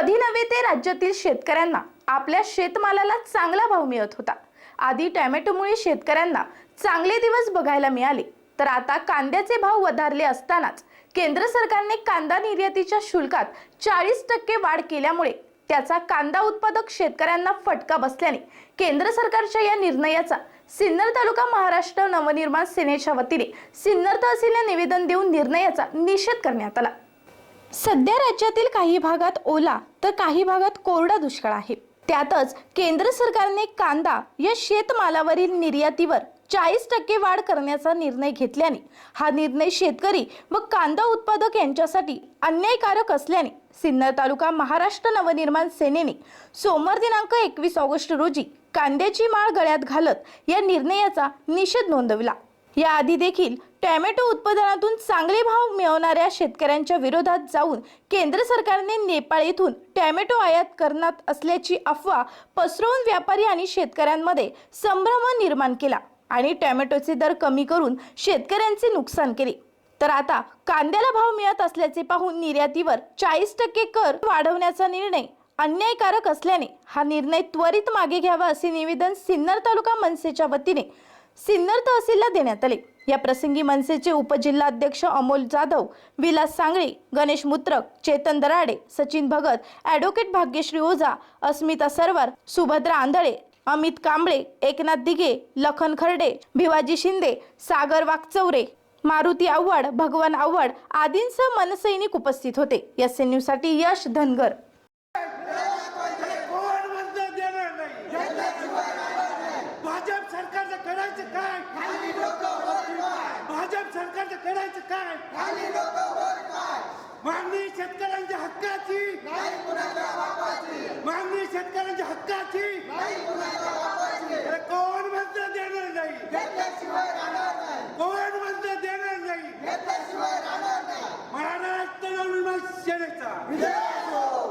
कधी नव्हे ते राज्यातील शेतकऱ्यांना. आपल्या शेतमालाला चांगला भाव मिळत होता. आधी टॅमॅटोमुळे शेतकऱ्यांना चांगले दिवस बघायला मिळाले. तर आता कांद्याचे भाव वधारले असतानाच केंद्र सरकारने कांदा निर्यातीच्या शुल्कात चाळीस टक्के वाढ केल्यामुळे त्याचा कांदा उत्पादक शेतकऱ्यांना फटका बसल्याने केंद्र सरकारच्या या निर्णयाचा सिन्नर तालुका महाराष्ट्र नवनिर्माण सेनेच्या वतीने सिन्नर तहसीलला निवेदन देऊन निर्णयाचा निषेध करण्यात आला. सध्या राज्यातील काही भागात ओला तर काही भागात कोरडा दुष्काळ आहे. त्यातच केंद्र सरकारने कांदा या शेतमालावरील निर्यातीवर चाळीस टक्के वाढ करण्याचा निर्णय घेतल्याने हा निर्णय शेतकरी व कांदा उत्पादक यांच्यासाठी अन्यायकारक असल्याने सिन्नर तालुका महाराष्ट्र नवनिर्माण सेनेने सोमवार दिनांक एकवीस ऑगस्ट रोजी कांद्याची माळ गळ्यात घालत या निर्णयाचा निषेध नोंदविला. याआधी देखील टॅमॅटो उत्पादनातून चांगले भाव मिळवणाऱ्या शेतकऱ्यांच्या विरोधात जाऊन केंद्र सरकारने नेपाळ येथून टॅमॅटो आयात करणार असल्याची अफवा पसरवून व्यापारी आणि शेतकऱ्यांमध्ये संभ्रम निर्माण केला आणि टॅमॅटोचे दर कमी करून शेतकऱ्यांचे नुकसान केले. तर आता कांद्याला भाव मिळत असल्याचे पाहून निर्यातीवर चाळीस टक्के कर वाढवण्याचा निर्णय अन्यायकारक असल्याने हा निर्णय त्वरित मागे घ्यावा असे निवेदन सिन्नर तालुका मनसेच्या वतीने सिन्नर तहसीलला देण्यात आले. या प्रसंगी मनसेचे उपजिल्हाध्यक्ष अमोल जाधव विलास सांगळी गणेश मुत्रक चेतन दराडे सचिन भगत ॲडव्होकेट भाग्यश्री ओझा अस्मिता सरवर सुभद्रा आंधळे अमित कांबळे एकनाथ दिघे लखन खर्डे भिवाजी शिंदे सागर वाकचौरे मारुती आव्हाड भगवान आव्हाड आदींसह मनसैनिक उपस्थित होते. एस एन यश धनगर कोण म्हणतं देणार नाही भाजप सरकारचं करायचं काय भाजप सरकारचं करायचं काय मागणी शेतकऱ्यांच्या हक्काची. मागणी शेतकऱ्यांच्या हक्काची. अरे कोण म्हणतं देणार नाही? कोण म्हणतं देणार नाही? महाराष्ट्र नवनिर्माण सेनेचा.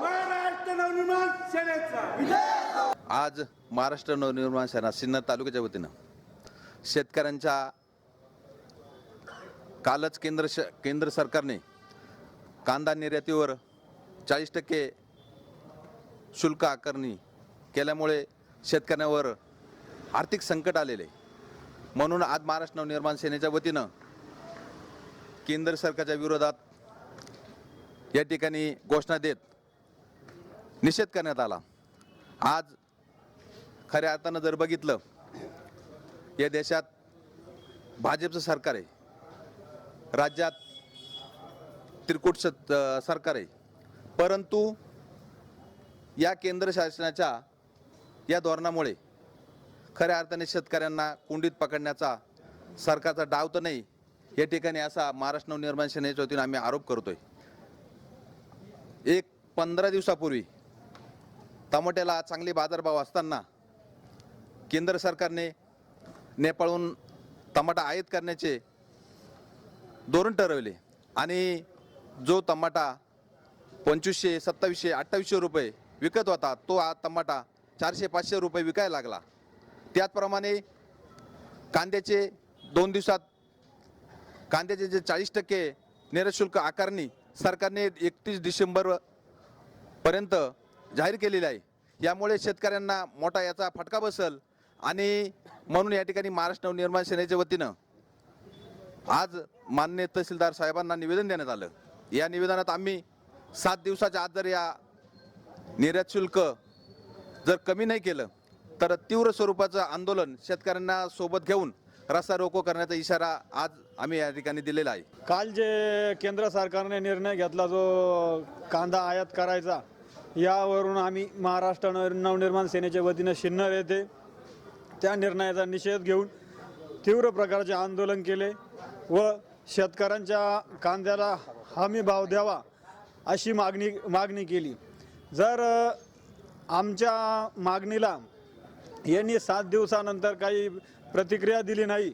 महाराष्ट्र नवनिर्माण सेनेचा. आज महाराष्ट्र नवनिर्माण सेना सिन्नर तालुक्याच्या वतीनं शेतकऱ्यांच्या कालच केंद्र श केंद्र सरकारने कांदा निर्यातीवर चाळीस टक्के शुल्क आकारणी केल्यामुळे शेतकऱ्यांवर आर्थिक संकट आलेले म्हणून आज महाराष्ट्र नवनिर्माण सेनेच्या वतीनं केंद्र सरकारच्या विरोधात या ठिकाणी घोषणा देत निषेध करण्यात आला. आज खऱ्या अर्थानं जर बघितलं या देशात भाजपचं सरकार आहे. राज्यात त्रिकूट सत सरकार आहे. परंतु या केंद्र शासनाच्या या धोरणामुळे खऱ्या अर्थाने शेतकऱ्यांना कुंडीत पकडण्याचा सरकारचा डाव तर नाही या ठिकाणी असा महाराष्ट्र नवनिर्माण सेनेच्या वतीनं आम्ही आरोप करतोय. एक पंधरा दिवसापूर्वी टमाट्याला चांगले बाजारभाव असताना केंद्र सरकारने नेपाळहून टमाटा आयात करण्याचे धोरण ठरवले आणि जो टमाटा पंचवीसशे सत्तावीसशे अठ्ठावीसशे रुपये विकत होता तो आज टमाटा चारशे पाचशे रुपये विकायला लागला. त्याचप्रमाणे कांद्याचे दोन दिवसात कांद्याचे जे चाळीस टक्के निरशुल्क आकारणी सरकारने एकतीस डिसेंबर पर्यंत जाहीर केलेली आहे. यामुळे शेतकऱ्यांना मोठा याचा फटका बसल आणि म्हणून या ठिकाणी महाराष्ट्र नवनिर्माण सेनेच्या वतीनं आज मान्य तहसीलदार साहेबांना निवेदन देण्यात आलं. या निवेदनात आम्ही सात दिवसाच्या आत जर या निर्यात शुल्क जर कमी नाही केलं तर तीव्र स्वरूपाचं आंदोलन शेतकऱ्यांना सोबत घेऊन रस्ता रोको करण्याचा इशारा आज आम्ही या ठिकाणी दिलेला आहे. काल जे केंद्र सरकारने निर्णय घेतला जो कांदा आयात करायचा यावरून आम्ही महाराष्ट्र नवनिर्माण सेनेच्या वतीनं शिन्नर येथे त्या निर्णयाचा निषेध घेऊन तीव्र प्रकारचे आंदोलन केले व शेतकऱ्यांच्या कांद्याला हमी भाव द्यावा अशी मागणी मागणी केली. जर आमच्या मागणीला यांनी सात दिवसानंतर काही प्रतिक्रिया दिली नाही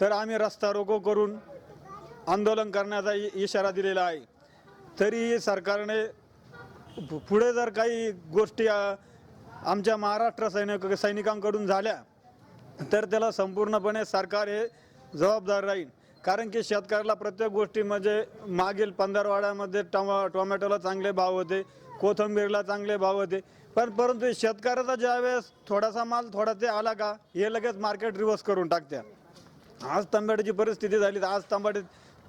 तर आम्ही रस्ता रोको करून आंदोलन करण्याचा इशारा दिलेला आहे. तरी सरकारने पुढे जर काही गोष्टी आमच्या महाराष्ट्र सैनिक सैनिकांकडून झाल्या तर त्याला संपूर्णपणे सरकार हे जबाबदार राहील. कारण की शेतकऱ्याला प्रत्येक गोष्टी म्हणजे मागील पंधरवाड्यामध्ये टमा टोमॅटोला चांगले भाव होते कोथंबीरला चांगले भाव होते. पण परंतु शेतकऱ्याचा ज्यावेळेस थोडासा माल थोडा ते आला का हे लगेच मार्केट रिव्हर्स करून टाकत्या आज तंबाट्याची परिस्थिती झाली तर आज तांबडे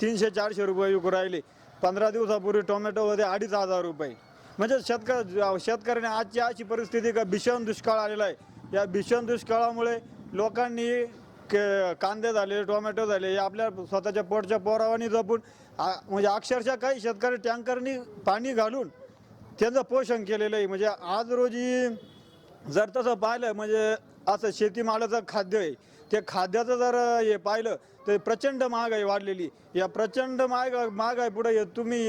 तीनशे चारशे रुपये विकू राहिले. पंधरा दिवसापूर्वी टोमॅटो होते अडीच हजार रुपये. म्हणजे शेतकरी शेतकऱ्याने आजची अशी परिस्थिती का भीषण दुष्काळ आलेला आहे. या भीषण दुष्काळामुळे लोकांनी के कांदे झाले टोमॅटो झाले हे आपल्या स्वतःच्या पोटच्या पोरावानी जपून आ- म्हणजे अक्षरशः काही शेतकरी टँकरनी पाणी घालून त्यांचं पोषण केलेलं आहे. म्हणजे आज रोजी जर तसं पाहिलं म्हणजे असं शेतीमालाचं खाद्य आहे ते खाद्याचं जर हे पाहिलं तर प्रचंड महागाई वाढलेली. या प्रचंड महाग महागाई पुढे तुम्ही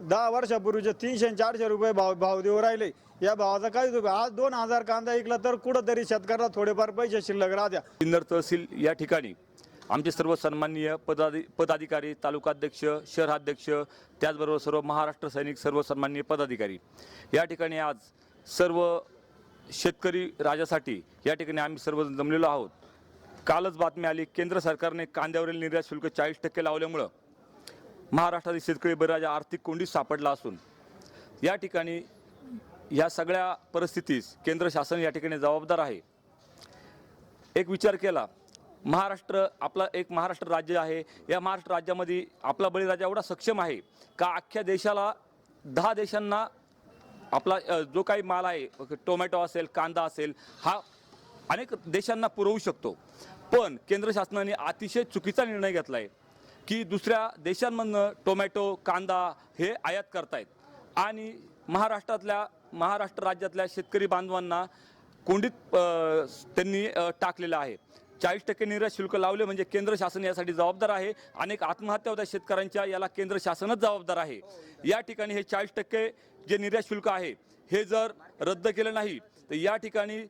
दहा वर्षापूर्वीचे तीनशे आणि चारशे रुपये भाव भाव देऊ राहिले. या भावाचा काहीच उपयोग आज दोन हजार कांदा ऐकला तर कुठंतरी शेतकऱ्याला थोडेफार पैसे शिल्लक राहत्या. सिन्नर तहसील या ठिकाणी आमचे सर्व सन्माननीय पदाधि पदाधिकारी तालुकाध्यक्ष शहराध्यक्ष त्याचबरोबर सर्व महाराष्ट्र सैनिक सर्व सन्माननीय पदाधिकारी. या ठिकाणी आज सर्व शेतकरी राजासाठी या ठिकाणी आम्ही सर्व जमलेलो आहोत. कालच बातमी आली केंद्र सरकारने कांद्यावरील निर्यात शुल्क चाळीस टक्के लावल्यामुळं महाराष्ट्रातील शेतकरी बळीराजा आर्थिक कोंडीत सापडला असून या ठिकाणी या सगळ्या परिस्थितीस केंद्र शासन या ठिकाणी जबाबदार आहे. एक विचार केला महाराष्ट्र आपला एक महाराष्ट्र राज्य आहे. या महाराष्ट्र राज्यामध्ये आपला बळीराजा एवढा सक्षम आहे का अख्ख्या देशाला दहा देशांना आपला जो काही माल आहे टोमॅटो असेल कांदा असेल हा अनेक देशांना पुरवू शकतो. पण केंद्र शासनाने अतिशय चुकीचा निर्णय घेतला आहे की दुसऱ्या देशांमधनं टोमॅटो कांदा हे आयात करतायत. आणि महाराष्ट्रातल्या महाराष्ट्र राज्यातल्या शेतकरी बांधवांना कोंडीत त्यांनी टाकलेलं आहे. चाळीस टक्के निर्यात शुल्क लावले म्हणजे केंद्र शासन यासाठी जबाबदार आहे. अनेक आत्महत्या होत्या शेतकऱ्यांच्या याला केंद्र शासनच जबाबदार आहे. या ठिकाणी हे चाळीस टक्के जे निर्यात शुल्क आहे हे जर रद्द केलं नाही तर या ठिकाणी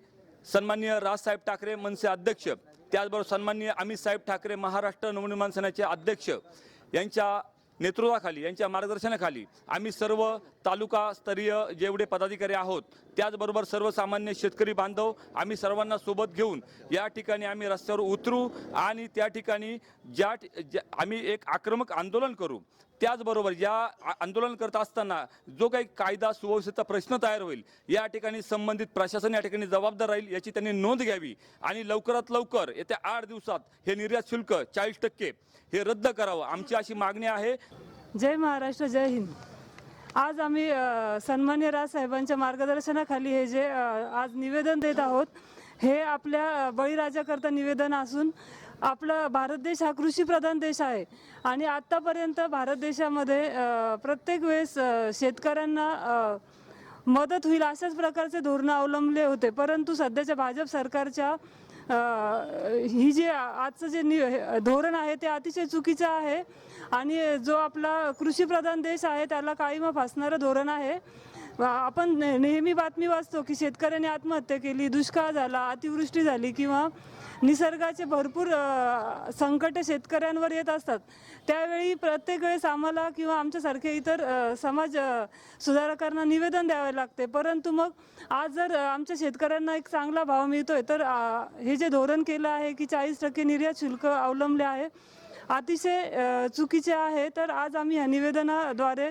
सन्माननीय राजसाहेब ठाकरे मनसे अध्यक्ष त्याचबरोबर सन्माननीय अमित साहेब ठाकरे महाराष्ट्र नवनिर्माण सेनेचे अध्यक्ष यांच्या नेतृत्वाखाली यांच्या मार्गदर्शनाखाली आम्ही सर्व तालुका स्तरीय जेवढे पदाधिकारी आहोत त्याचबरोबर सर्वसामान्य शेतकरी बांधव आम्ही सर्वांना सोबत घेऊन या ठिकाणी आम्ही रस्त्यावर उतरू आणि त्या ठिकाणी ज्या ज्या- आम्ही एक आक्रमक आंदोलन करू. त्याचबरोबर या आंदोलन करत असताना जो काही कायदा सुव्यवस्थेचा प्रश्न तयार होईल या ठिकाणी संबंधित प्रशासन या ठिकाणी जबाबदार राहील याची त्यांनी नोंद घ्यावी आणि लवकरात लवकर येत्या आठ दिवसात हे निर्यात शुल्क चाळीस टक्के हे रद्द करावं आमची अशी मागणी आहे. जय महाराष्ट्र जय हिंद. आज आम्ही सन्मान्य राजसाहेबांच्या मार्गदर्शनाखाली हे जे आज निवेदन देत आहोत हे आपल्या बळीराजाकरता निवेदन असून आपला भारत देश हा कृषीप्रधान देश आहे. आणि आत्तापर्यंत भारत देशामध्ये प्रत्येक वेळेस शेतकऱ्यांना मदत होईल अशाच प्रकारचे धोरणं अवलंबले होते. परंतु सध्याच्या भाजप सरकारच्या ही जे आजचं जे नि हे- धोरण आहे ते अतिशय चुकीचं आहे. आणि जो आपला कृषीप्रधान देश आहे त्याला काळीमा फासणारं धोरण आहे. आपण ने- नेहमी बातमी वाचतो की शेतकऱ्याने आत्महत्या केली दुष्काळ झाला अतिवृष्टी झाली किंवा निसर्गाचे भरपूर अ, संकट शेतकऱ्यांवर येत असतात. त्यावेळी प्रत्येक वेळेस आम्हाला किंवा आमच्यासारखे इतर अ, समाज अ, सुधारकांना निवेदन द्यावे लागते. परंतु मग आज जर अ, आमच्या शेतकऱ्यांना एक चांगला भाव मिळतोय तर अ, हे जे धोरण केलं आहे की चाळीस टक्के निर्यात शुल्क अवलंबले आहे अतिशय अ, चुकीचे आहे. तर आज आम्ही या निवेदनाद्वारे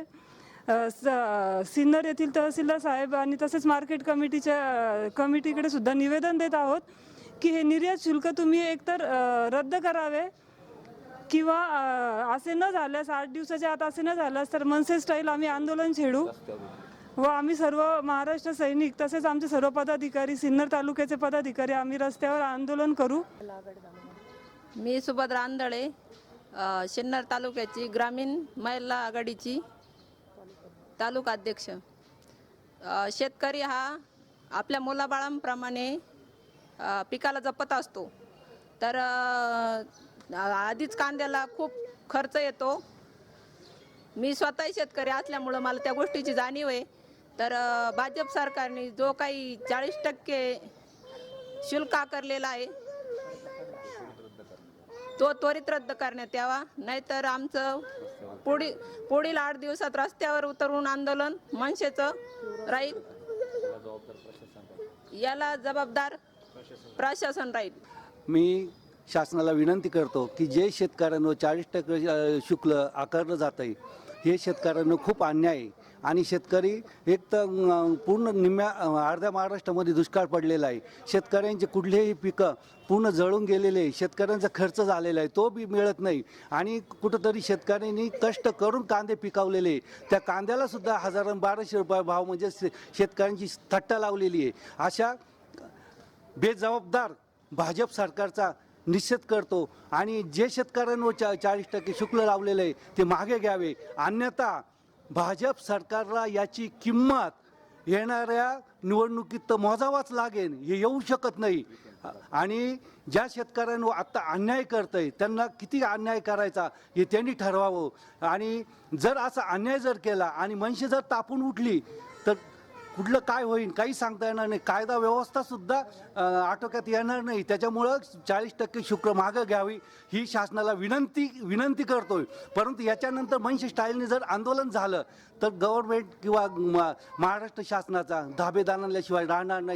सिन्नर येथील तहसीलदार साहेब आणि तसेच मार्केट कमिटीच्या कमिटीकडे सुद्धा निवेदन देत आहोत की हे निर्यात शुल्क तुम्ही एकतर रद्द करावे किंवा असे न झाल्यास आठ दिवसाच्या आत असे न झाल्यास तर मनसे स्टाईल आम्ही आंदोलन छेडू व आम्ही सर्व महाराष्ट्र सैनिक तसेच आमचे सर्व पदाधिकारी सिन्नर तालुक्याचे पदाधिकारी आम्ही रस्त्यावर आंदोलन करू. मी सुभद्रा आंधळे सिन्नर तालुक्याची ग्रामीण महिला आघाडीची तालुकाध्यक्ष शेतकरी हा आपल्या मुलाबाळांप्रमाणे पिकाला जपत असतो. तर आधीच कांद्याला खूप खर्च येतो. मी स्वतःही शेतकरी असल्यामुळं मला त्या गोष्टीची जाणीव आहे. तर भाजप सरकारने जो काही चाळीस टक्के शुल्क आकारलेला आहे तो त्वरित रद्द करण्यात यावा. नाहीतर आमचं पुढील पुढील आठ दिवसात रस्त्यावर उतरून आंदोलन मनसेचं राहील. याला जबाबदार प्रशासन राहील. मी शासनाला विनंती करतो की जे शेतकऱ्यांवर चाळीस टक्के शुल्क आकारलं जात आहे हे शेतकऱ्यांना खूप अन्याय आहे. आणि शेतकरी एक तर पूर्ण निम्म्या अर्ध्या महाराष्ट्रामध्ये दुष्काळ पडलेला आहे. शेतकऱ्यांचे कुठलेही पिकं पूर्ण जळून गेलेले आहे. शेतकऱ्यांचा खर्च झालेला आहे. तो बी मिळत नाही. आणि कुठंतरी शेतकऱ्यांनी कष्ट करून कांदे पिकवलेले आहे. त्या कांद्याला सुद्धा हजार बाराशे रुपये भाव म्हणजे शेतकऱ्यांची थट्टा लावलेली आहे. अशा बेजबाबदार भाजप सरकारचा निश्चित करतो आणि जे शेतकऱ्यांवर चा चाळीस टक्के शुल्क लावलेलं आहे ते मागे घ्यावे. अन्यथा भाजप सरकारला याची किंमत येणाऱ्या निवडणुकीत तर मोजावाच लागेल हे येऊ शकत नाही. आणि ज्या शेतकऱ्यांवर आत्ता अन्याय करतंय त्यांना किती अन्याय करायचा हे त्यांनी ठरवावं. आणि जर असा अन्याय जर केला आणि मनसे जर तापून उठली तर कुठलं काय होईल काही सांगता येणार नाही. कायदा व्यवस्था सुद्धा आटोक्यात येणार नाही. त्याच्यामुळं चाळीस टक्के शुक्र मागं घ्यावी ही शासनाला विनंती विनंती करतोय. परंतु याच्यानंतर मनशी स्टाईलने जर आंदोलन झालं तर गव्हर्नमेंट किंवा म- महाराष्ट्र शासनाचा धाबेदानाल्याशिवाय राहणार नाही.